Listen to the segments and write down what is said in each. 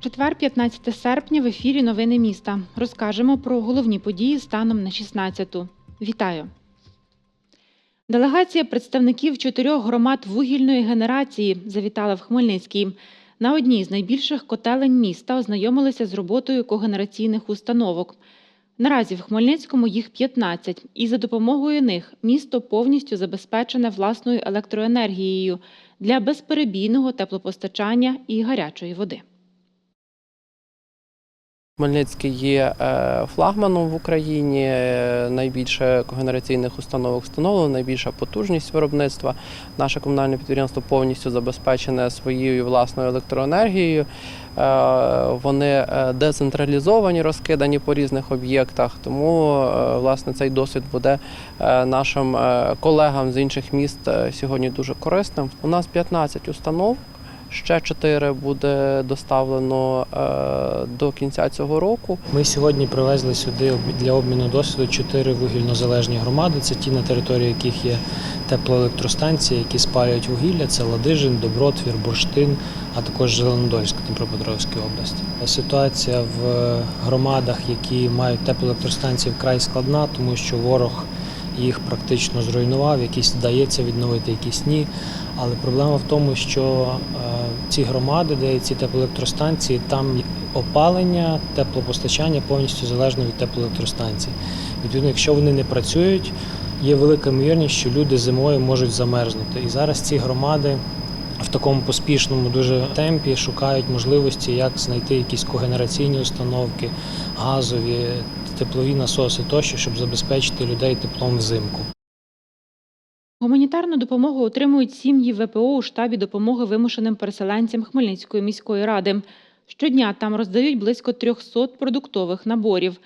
Четвер, 15 серпня, в ефірі Новини міста. Розкажемо про головні події станом на 16-ту. Вітаю! Делегація представників чотирьох громад вугільної генерації завітала в Хмельницький. На одній з найбільших котелень міста ознайомилися з роботою когенераційних установок. Наразі в Хмельницькому їх 15, і за допомогою них місто повністю забезпечене власною електроенергією для безперебійного теплопостачання і гарячої води. Хмельницький є е, флагманом в Україні. е, Найбільше когенераційних установок встановлено, найбільша потужність виробництва. Наше комунальне підприємство повністю забезпечене своєю власною електроенергією. Е, Вони децентралізовані, розкидані по різних об'єктах. Тому власне цей досвід буде нашим колегам з інших міст сьогодні дуже корисним. У нас 15 установ. Ще 4 буде доставлено е, до кінця цього року. Ми сьогодні привезли сюди для обміну досвіду чотири вугільнозалежні громади. Це ті, на території яких є теплоелектростанції, які спалюють вугілля. Це Ладижин, Добротвір, Бурштин, а також Зеленодольська Дніпропетровська область. Ситуація в громадах, які мають теплоелектростанції, вкрай складна, тому що ворог їх практично зруйнував. Якісь вдається відновити, якісь ні. Але проблема в тому, що е, ці громади, де ці теплоелектростанції, там опалення, теплопостачання повністю залежно від теплоелектростанцій. Відповідно, якщо вони не працюють, є велика ймовірність, що люди зимою можуть замерзнути. І зараз ці громади в такому поспішному дуже темпі шукають можливості, як знайти якісь когенераційні установки, газові, теплові насоси тощо, щоб забезпечити людей теплом взимку. Гуманітарну допомогу отримують сім'ї ВПО у штабі допомоги вимушеним переселенцям Хмельницької міської ради. Щодня там роздають близько 300 продуктових наборів.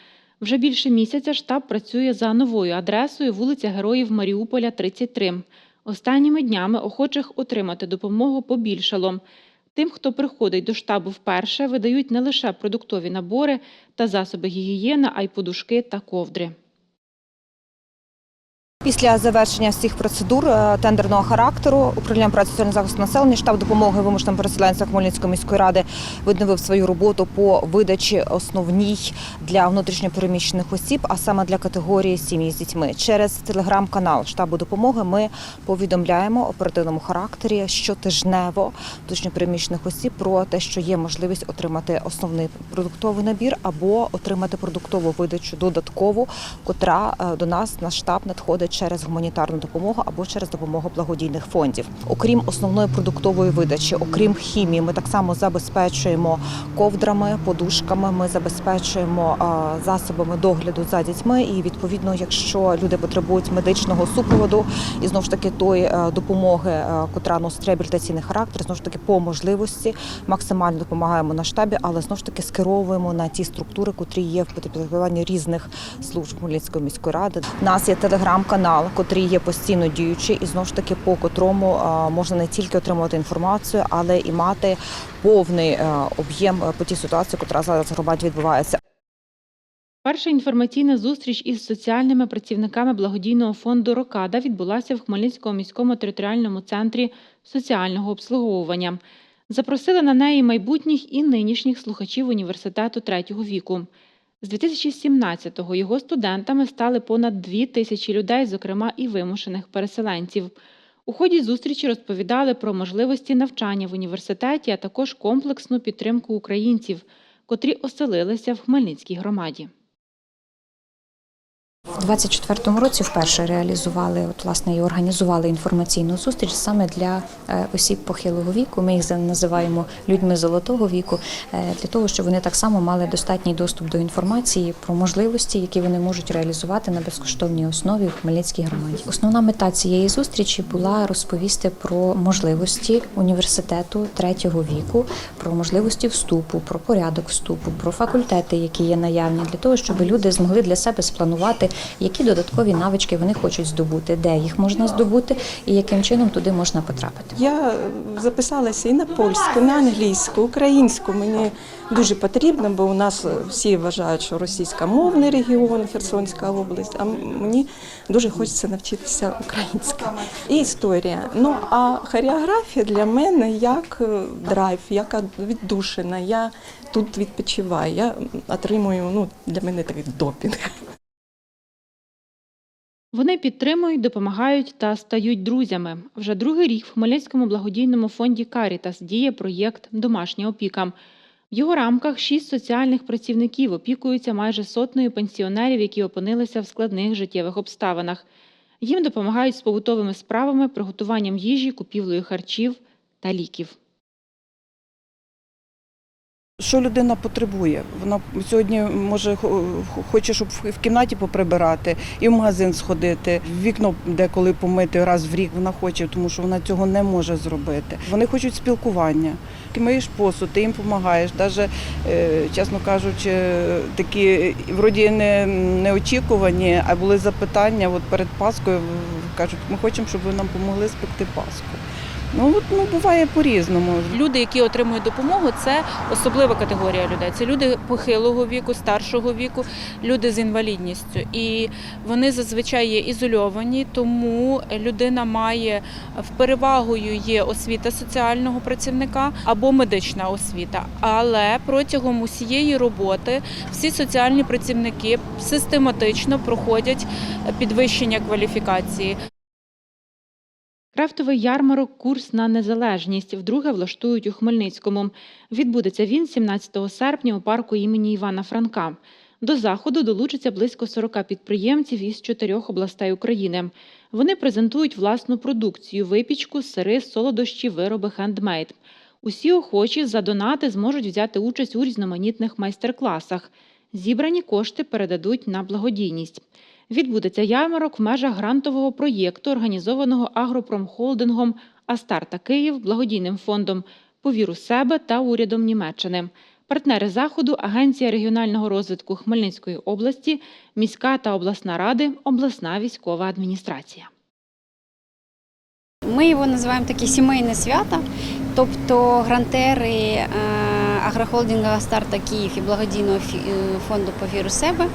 Вже більше місяця штаб працює за новою адресою вулиця Героїв Маріуполя, 33. Останніми днями охочих отримати допомогу побільшало. Тим, хто приходить до штабу вперше, видають не лише продуктові набори та засоби гігієни, а й подушки та ковдри. Після завершення всіх процедур е, тендерного характеру управління праці соціального захисту населення штаб допомоги вимушеним переселенцям Хмельницької міської ради відновив свою роботу по видачі основній для внутрішньопереміщених осіб, а саме для категорії сім'ї з дітьми. Через телеграм-канал штабу допомоги ми повідомляємо оперативному характері щотижнево внутрішньопереміщених осіб про те, що є можливість отримати основний продуктовий набір або отримати продуктову видачу додаткову, котра е, до нас на штаб надходить через гуманітарну допомогу або через допомогу благодійних фондів. Окрім основної продуктової видачі, окрім хімії, ми так само забезпечуємо ковдрами, подушками. Ми забезпечуємо засобами догляду за дітьми. І відповідно, якщо люди потребують медичного супроводу і знову ж таки тої е, допомоги, е, котра носить реабілітаційний характер, знову ж таки по можливості максимально допомагаємо на штабі, але знову ж таки скеровуємо на ті структури, котрі є в підпорядкуванні різних служб Хмельницької міської ради. У нас є телеграм-канал, котрий є постійно діючий, і знову ж таки по котрому можна не тільки отримувати інформацію, але і мати повний е, об'єм е, по тій ситуації, котра зараз в громаді відбувається. Перша інформаційна зустріч із соціальними працівниками благодійного фонду Рокада відбулася в Хмельницькому міському територіальному центрі соціального обслуговування. Запросили на неї майбутніх і нинішніх слухачів університету третього віку. З 2017-го його студентами стали понад дві тисячі людей, зокрема і вимушених переселенців. У ході зустрічі розповідали про можливості навчання в університеті, а також комплексну підтримку українців, котрі оселилися в Хмельницькій громаді. У 24-му році вперше реалізували, от власне і організували інформаційну зустріч саме для е, осіб похилого віку. Ми їх називаємо людьми золотого віку, е, для того, щоб вони так само мали достатній доступ до інформації про можливості, які вони можуть реалізувати на безкоштовній основі в Хмельницькій громаді. Основна мета цієї зустрічі була розповісти про можливості університету третього віку, про можливості вступу, про порядок вступу, про факультети, які є наявні, для того, щоб люди змогли для себе спланувати які додаткові навички вони хочуть здобути, де їх можна здобути і яким чином туди можна потрапити. Я записалася і на польську, і на англійську, українську. Мені дуже потрібно, бо у нас всі вважають, що російськомовний регіон, Херсонська область, а мені дуже хочеться навчитися українською. І історія. Ну а хореографія для мене як е, драйв, як віддушина. Я тут відпочиваю. Я отримую, ну для мене такий допінг. Вони підтримують, допомагають та стають друзями. Вже другий рік в Хмельницькому благодійному фонді Карітас діє проєкт Домашня опіка. В його рамках шість соціальних працівників опікуються майже сотнею пенсіонерів, які опинилися в складних життєвих обставинах. Їм допомагають з побутовими справами, приготуванням їжі, купівлею харчів та ліків. Що людина потребує? Вона сьогодні може хо- хоче, щоб в кімнаті поприбирати, і в магазин сходити, вікно деколи помити раз в рік. Вона хоче, тому що вона цього не може зробити. Вони хочуть спілкування. Ти миєш посуд, ти їм допомагаєш. Навіть, чесно кажучи, такі вроді не неочікувані, а були запитання. От перед Паскою кажуть, ми хочемо, щоб ви нам допомогли спекти Пасху. Ну от ну буває по-різному. Люди, які отримують допомогу, це особлива категорія людей. Це люди похилого віку, старшого віку, люди з інвалідністю. І вони зазвичай є ізольовані, тому людина має в перевагою є освіта соціального працівника або медична освіта. Але протягом усієї роботи всі соціальні працівники систематично проходять підвищення кваліфікації. Крафтовий ярмарок Курс на незалежність вдруге влаштують у Хмельницькому. Відбудеться він 17 серпня у парку імені Івана Франка. До заходу долучиться близько 40 підприємців із чотирьох областей України. Вони презентують власну продукцію: випічку, сири, солодощі, вироби хендмейд. Усі охочі за донати зможуть взяти участь у різноманітних майстер-класах. Зібрані кошти передадуть на благодійність. Відбудеться ярмарок в межах грантового проєкту, організованого агропромхолдингом Астарта Київ, благодійним фондом Повір у себе та урядом Німеччини. Партнери заходу Агенція регіонального розвитку Хмельницької області, міська та обласна ради, обласна військова адміністрація. Ми його називаємо такі сімейне свято, тобто грантери е, агрохолдинга Старта Київ і благодійного е, фонду «Повір у себе,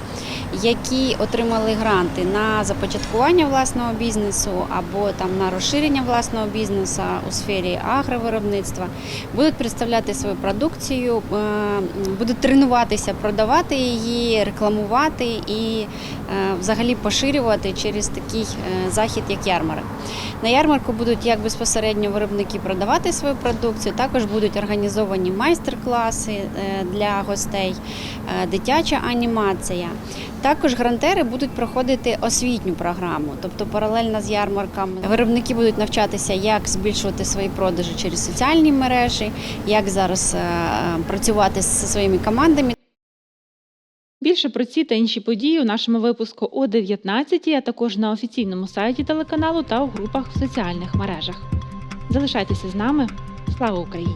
які отримали гранти на започаткування власного бізнесу або там на розширення власного бізнесу у сфері агровиробництва, будуть представляти свою продукцію, е, будуть тренуватися, продавати її, рекламувати і е, взагалі поширювати через такий е, захід, як ярмарок. На ярмарку будуть як безпосередньо виробники продавати свою продукцію, також будуть організовані майстер-класи для гостей, дитяча анімація. Також грантери будуть проходити освітню програму, тобто паралельно з ярмарками. Виробники будуть навчатися, як збільшувати свої продажі через соціальні мережі, як зараз е, працювати зі своїми командами. Більше про ці та інші події у нашому випуску о 19, а також на офіційному сайті телеканалу та у групах в соціальних мережах. Залишайтеся з нами. Слава Україні!